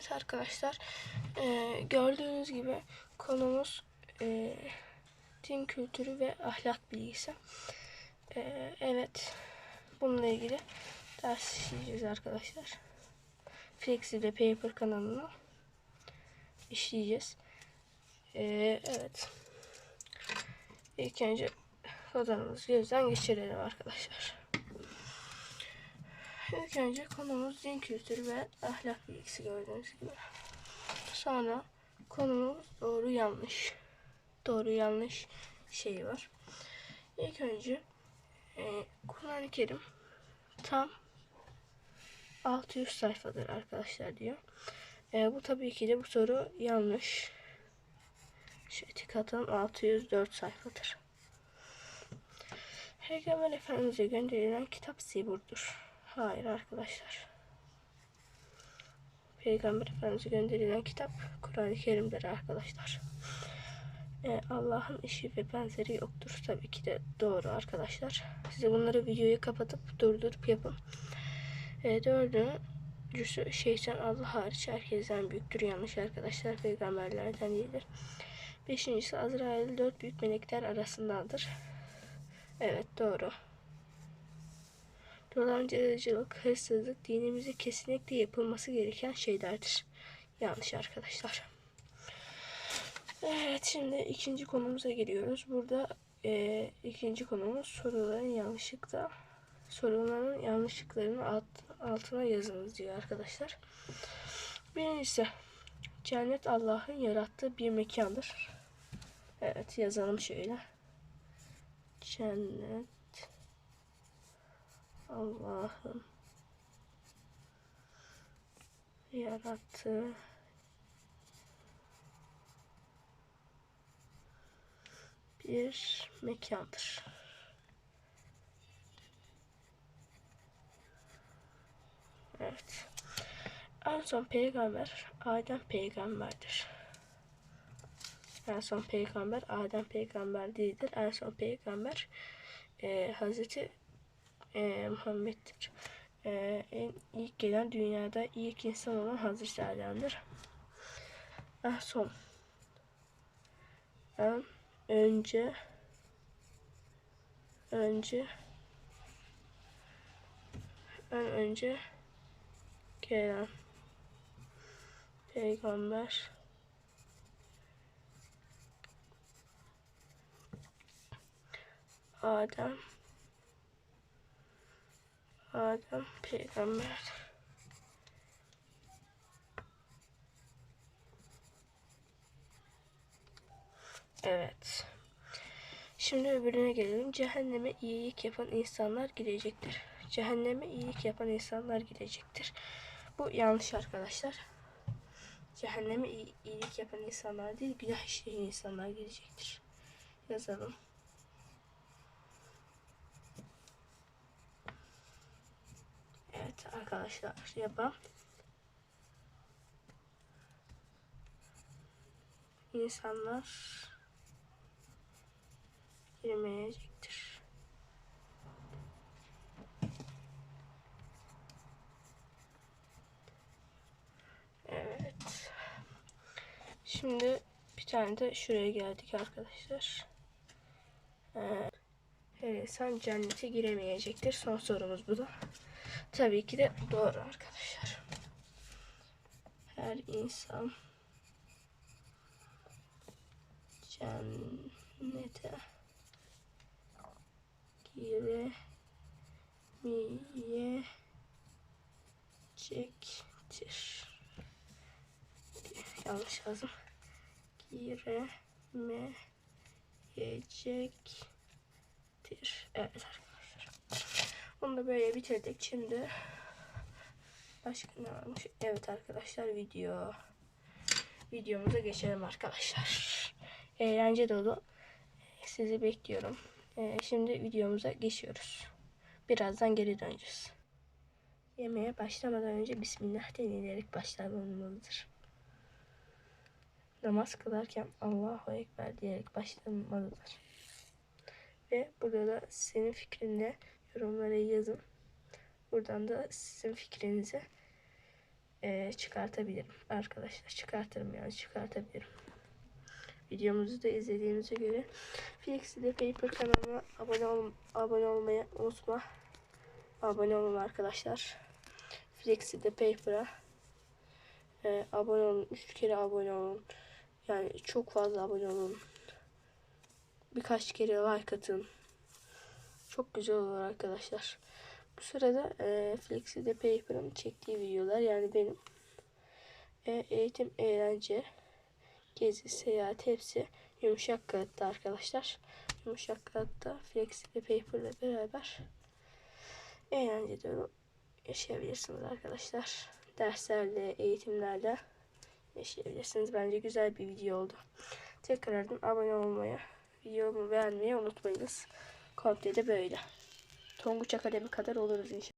Evet arkadaşlar e, gördüğünüz gibi konumuz e, din kültürü ve ahlak bilgisi. E, evet bununla ilgili ders işleyeceğiz arkadaşlar. Flexible Paper kanalını işleyeceğiz. E, evet. İlk önce konularımızı gözden geçirelim arkadaşlar. İlk önce konumuz din kültürü ve ahlak bilgisi gördüğünüz gibi. Sonra konumuz doğru yanlış. Doğru yanlış şeyi var. İlk önce e, Kur'an-ı Kerim tam 600 sayfadır arkadaşlar diyor. E, bu tabii ki de bu soru yanlış. Şu etik atalım 604 sayfadır. Peygamber Efendimiz'e gönderilen kitap Sibur'dur. Hayır arkadaşlar. Peygamber Efendimiz'e gönderilen kitap Kur'an-ı Kerim'dir arkadaşlar. Ee, Allah'ın eşi ve benzeri yoktur. Tabii ki de doğru arkadaşlar. Size bunları videoyu kapatıp durdurup yapın. Ee, dördüncüsü şeytan Allah hariç herkesten büyüktür. Yanlış arkadaşlar. Peygamberlerden değildir. Beşincisi Azrail dört büyük melekler arasındadır. Evet doğru. Dolandırıcılık, hırsızlık dinimizde kesinlikle yapılması gereken şeylerdir. Yanlış arkadaşlar. Evet şimdi ikinci konumuza geliyoruz. Burada e, ikinci konumuz soruların yanlışlıkla soruların yanlışlıklarını alt, altına yazınız diyor arkadaşlar. Birincisi cennet Allah'ın yarattığı bir mekandır. Evet yazalım şöyle. Cennet Allah'ın yarattığı bir mekandır. Evet. En son peygamber Adem peygamberdir. En son peygamber Adem peygamber değildir. En son peygamber e, Hazreti e, Muhammed'dir. E, en ilk gelen dünyada ilk insan olan Hazreti Adem'dir. En son en önce önce en önce gelen peygamber Adem Adem peygamber. Evet. Şimdi öbürüne gelelim. Cehenneme iyilik yapan insanlar gidecektir. Cehenneme iyilik yapan insanlar gidecektir. Bu yanlış arkadaşlar. Cehenneme iyilik yapan insanlar değil, günah işleyen insanlar gidecektir. Yazalım. Arkadaşlar yapalım. İnsanlar girmeyecektir. Evet. Şimdi bir tane de şuraya geldik arkadaşlar. Ee, her insan cennete giremeyecektir. Son sorumuz bu da. Tabii ki de doğru arkadaşlar. Her insan cennete giremeyecektir. Yanlış yazdım. Giremeyecektir. Evet arkadaşlar. Onu da böyle bitirdik. Şimdi başka ne varmış? Evet arkadaşlar video. Videomuza geçelim arkadaşlar. Eğlence dolu. Sizi bekliyorum. Ee, şimdi videomuza geçiyoruz. Birazdan geri döneceğiz. Yemeğe başlamadan önce Bismillah denilerek başlanmalıdır. Namaz kılarken Allahu Ekber diyerek başlanmalıdır. Ve burada da senin fikrinde yorumlara yazın. Buradan da sizin fikrinizi e, çıkartabilirim arkadaşlar. Çıkartırım yani çıkartabilirim. Videomuzu da izlediğinize göre Flexi de Paper kanalına abone, ol, abone olmayı unutma. Abone olun arkadaşlar. Flexi de Paper'a e, abone olun. 3 kere abone olun. Yani çok fazla abone olun. Birkaç kere like atın. Çok güzel olur arkadaşlar. Bu sırada e, Flexi de Paper'ın çektiği videolar yani benim e, eğitim, eğlence, gezi, seyahat hepsi yumuşak kağıtta arkadaşlar. Yumuşak kağıtta Flexi de Paper'la beraber eğlence dolu yaşayabilirsiniz arkadaşlar. Derslerle, eğitimlerle yaşayabilirsiniz. Bence güzel bir video oldu. Tekrardan abone olmayı, videomu beğenmeyi unutmayınız. Komple de böyle. Tonguç Akademi kadar oluruz inşallah.